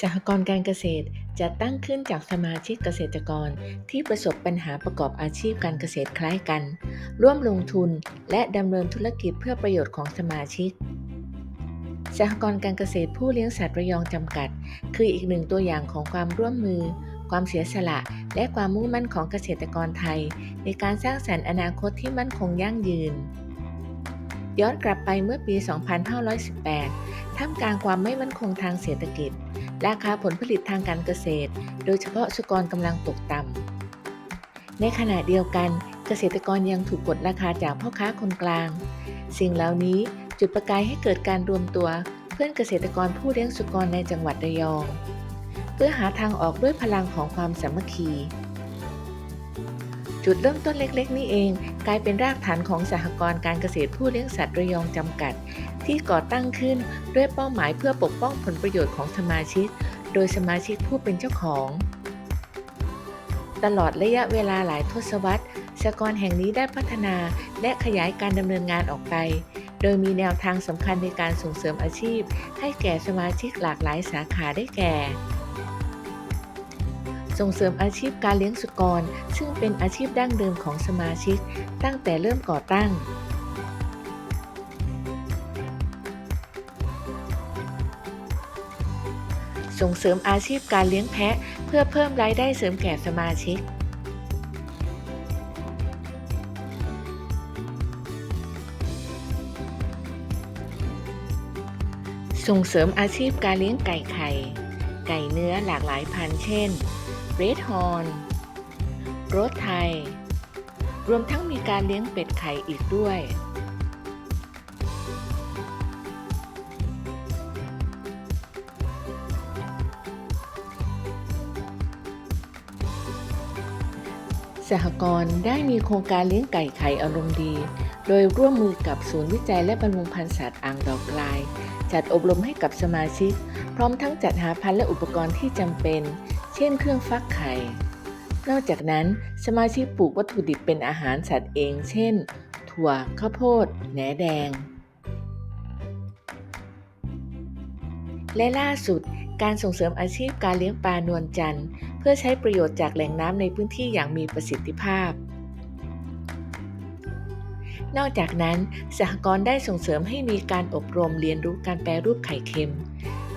สหกรณ์การเกษตรจะตั้งขึ้นจากสมาชิกเกษตรกรที่ประสบปัญหาประกอบอาชีพการเกษตรคล้ายกัน ร่วมลงทุนและดำเนินธุรกิจเพื่อประโยชน์ของสมาชิกสหกรณ์การเกษตรผู้เลี้ยงสัตว์ระยองจำกัด คืออีกหนึ่งตัวอย่างของความร่วมมือ ความเสียสละ และความมุ่งมั่นของเกษตรกรไทย ในการสร้างสรรค์อนาคตที่มั่นคงยั่งยืน ย้อนกลับไปเมื่อปี 2518 ท่ามกลางความไม่มั่นคงทางเศรษฐกิจ ราคาผลผลิตทางการเกษตร โดยเฉพาะสุกรกำลังตกต่ำในขณะเดียวกันเกษตรกรยังถูกกดราคาจากพ่อค้าคนกลาง สิ่งเหล่านี้จุดประกายให้เกิดการรวมตัวเพื่อนเกษตรกรผู้เลี้ยงสุกรในจังหวัดระยอง เพื่อหาทางออกด้วยพลังของความสามัคคี จุดเริ่มต้นเล็กๆ นี่เอง กลายเป็นรากฐานของสหกรณ์การเกษตรผู้เลี้ยงสัตว์ระยองจำกัด ที่ก่อตั้งขึ้นด้วยเป้าหมายเพื่อปกป้องผลประโยชน์ของสมาชิก โดยสมาชิกผู้เป็นเจ้าของ ตลอดระยะเวลาหลายทศวรรษสหกรณ์แห่งนี้ได้พัฒนาและขยายการดำเนินงานออกไป โดยมีแนวทางสำคัญในการส่งเสริมอาชีพ ให้แก่สมาชิกหลากหลายสาขาได้แก่ ส่งเสริมอาชีพการเลี้ยงสุกร ซึ่งเป็นอาชีพดั้งเดิมของสมาชิก ตั้งแต่เริ่มก่อตั้งส่งเสริมอาชีพการเลี้ยงแพะ เพื่อเพิ่มรายได้เสริมแก่สมาชิก ส่งเสริมอาชีพการเลี้ยงไก่ไข่ ไก่เนื้อหลากหลายพันธุ์เช่น เรดฮอร์นโรสไทย รวมทั้งมีการเลี้ยงเป็ดไข่อีกด้วย สหกรณ์ได้มีโครงการเลี้ยงไก่ไข่อารมณ์ดี โดยร่วมมือกับศูนย์วิจัยและบำรุพันธุ์สัตว์อ่างดอกลาย จัดอบรมให้กับสมาชิก พร้อมทั้งจัดหาพันธุ์และอุปกรณ์ที่จำเป็น เช่นเครื่องฟักไข่ นอกจากนั้นสมาชิกปลูกวัตถุดิบเป็นอาหารสัตว์เอง เช่น ถั่ว ข้าวโพด แหนแดง และล่าสุดการส่งเสริมอาชีพการเลี้ยงปลานวลจันทร์ เพื่อใช้ประโยชน์จากแหล่งน้ำในพื้นที่อย่างมีประสิทธิภาพ นอกจากนั้นสหกรณ์ได้ส่งเสริมให้มีการอบรมเรียนรู้การแปรรูปไข่เค็ม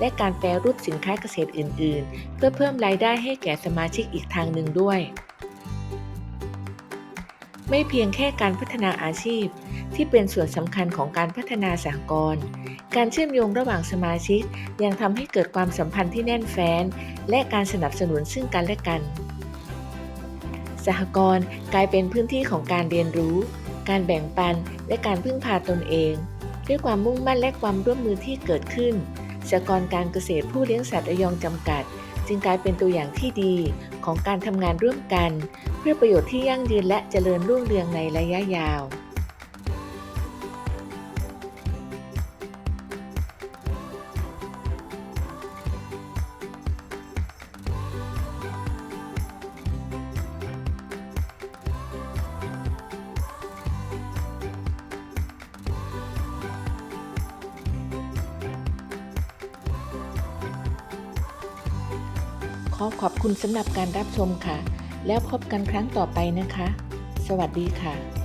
และการแปรรูปสินค้าเกษตรอื่น ๆ เพื่อเพิ่มรายได้ให้แก่สมาชิกอีกทางหนึ่งด้วย ไม่เพียงแค่การพัฒนาอาชีพ ที่เป็นส่วนสำคัญของการพัฒนาสหกรณ์การเชื่อมโยงระหว่างสมาชิก ยังทำให้เกิดความสัมพันธ์ที่แน่นแฟ้น และการสนับสนุนซึ่งกันและกัน สหกรณ์กลายเป็นพื้นที่ของการเรียนรู้ การแบ่งปัน และการพึ่งพาตนเอง ด้วยความมุ่งมั่นและความร่วมมือที่เกิดขึ้น สหกรณ์การเกษตรผู้เลี้ยงสัตว์ระยองจำกัด จึงกลายเป็นตัวอย่างที่ดีของการทำงานร่วมกัน เพื่อประโยชน์ที่ยั่งยืนและเจริญรุ่งเรืองในระยะยาว อขอบคุณสำหรับการรับชมค่ะ แล้วพบกันครั้งต่อไปนะคะ สวัสดีค่ะ